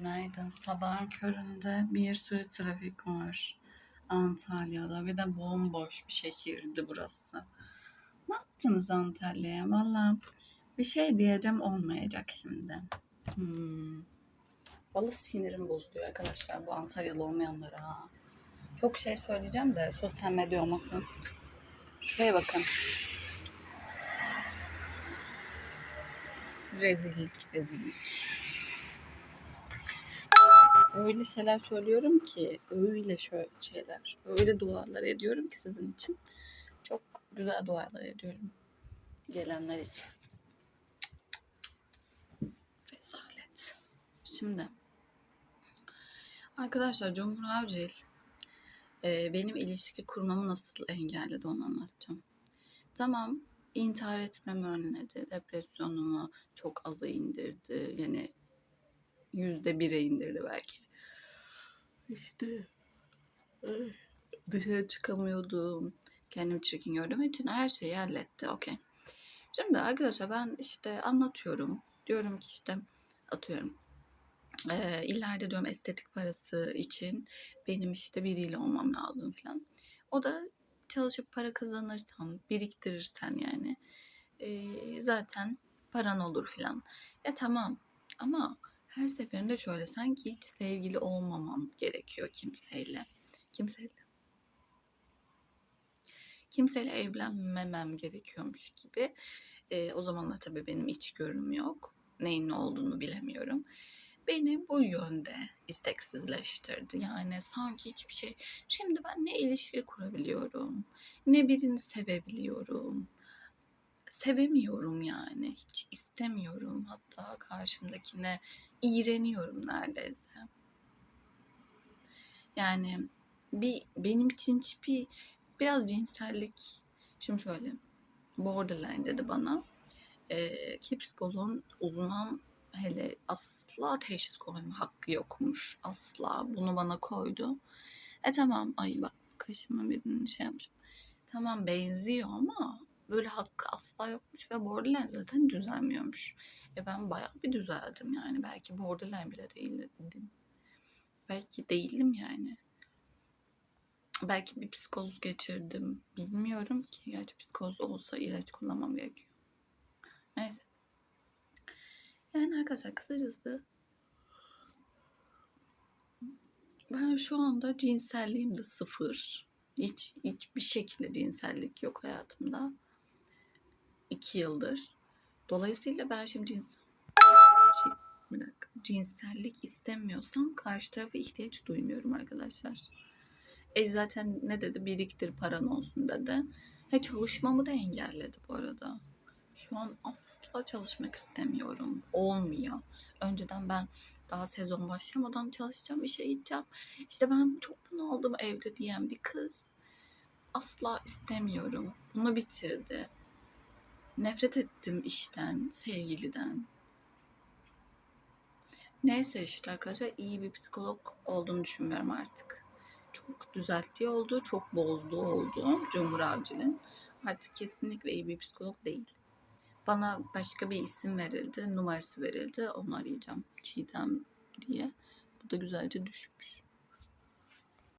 Günaydın. Sabahın köründe bir sürü trafik var Antalya'da. Bir de bomboş bir şehirdi burası. Ne yaptınız Antalya'ya? Valla bir şey diyeceğim olmayacak şimdi. Hmm. Valla sinirim bozuluyor arkadaşlar bu Antalyalı olmayanlara. Çok şey söyleyeceğim de sosyal medya olmasın. Şuraya bakın. Rezillik, rezillik. Öyle şeyler söylüyorum ki, öyle şöyle şeyler, öyle dualar ediyorum ki sizin için. Çok güzel dualar ediyorum gelenler için. Rezalet. Şimdi arkadaşlar Cumhur Avcil e, benim ilişki kurmamı nasıl engelledi onu anlatacağım. Tamam intihar etmemi önledi, depresyonumu çok aza indirdi. Yani yüzde bire indirdi belki. İşte dışarı çıkamıyordum. Kendimi çirkin gördüğüm için her şeyi halletti. Okey. Şimdi arkadaşlar ben işte anlatıyorum. Diyorum ki işte atıyorum. Ee, ileride diyorum estetik parası için benim işte biriyle olmam lazım falan. O da çalışıp para kazanırsan, biriktirirsen yani ee, zaten paran olur falan. E tamam ama her seferinde şöyle sanki hiç sevgili olmamam gerekiyor kimseyle. Kimseyle. Kimseyle evlenmemem gerekiyormuş gibi. Ee, o zamanlar tabii benim iç görüm yok. Neyin ne olduğunu bilemiyorum. Beni bu yönde isteksizleştirdi. Yani sanki hiçbir şey. Şimdi ben ne ilişki kurabiliyorum, ne birini sevebiliyorum. Sevemiyorum yani. Hiç istemiyorum. Hatta karşımdakine iğreniyorum neredeyse. Yani bir benim için hiçbir biraz cinsellik şimdi şöyle borderline dedi bana e, ki psikoloğun uzman hele asla teşhis koyma hakkı yokmuş asla bunu bana koydu e tamam ay bak kaşıma birini şey yapmışım tamam benziyor ama böyle hakkı asla yokmuş ve borderline zaten düzelmiyormuş e ben bayağı bir düzeldim yani. Belki borderline bile değildim. Belki değilim yani. Belki bir psikoz geçirdim. Bilmiyorum ki. Gerçi psikoz olsa ilaç kullanmam gerekiyor. Neyse. Yani arkadaşlar kısacası ben şu anda cinselliğim de sıfır. Hiç hiçbir şekilde cinsellik yok hayatımda. İki yıldır. Dolayısıyla ben şimdi cins şey, bir dakika. cinsellik istemiyorsam karşı tarafa ihtiyaç duymuyorum arkadaşlar. E zaten ne dedi? Biriktir paran olsun dedi. He çalışmamı da engelledi bu arada. Şu an asla çalışmak istemiyorum. Olmuyor. Önceden ben daha sezon başlamadan çalışacağım, işe gideceğim. İşte ben çok bunaldım evde diyen bir kız. Asla istemiyorum. Bunu bitirdi. Nefret ettim işten, sevgiliden. Neyse işte arkadaşlar iyi bir psikolog olduğunu düşünmüyorum artık. Çok düzelttiği oldu, çok bozduğu oldu Cumhur Avcı'nın. Artık kesinlikle iyi bir psikolog değil. Bana başka bir isim verildi, numarası verildi. Onu arayacağım. Çiğdem diye. Bu da güzelce düşmüş.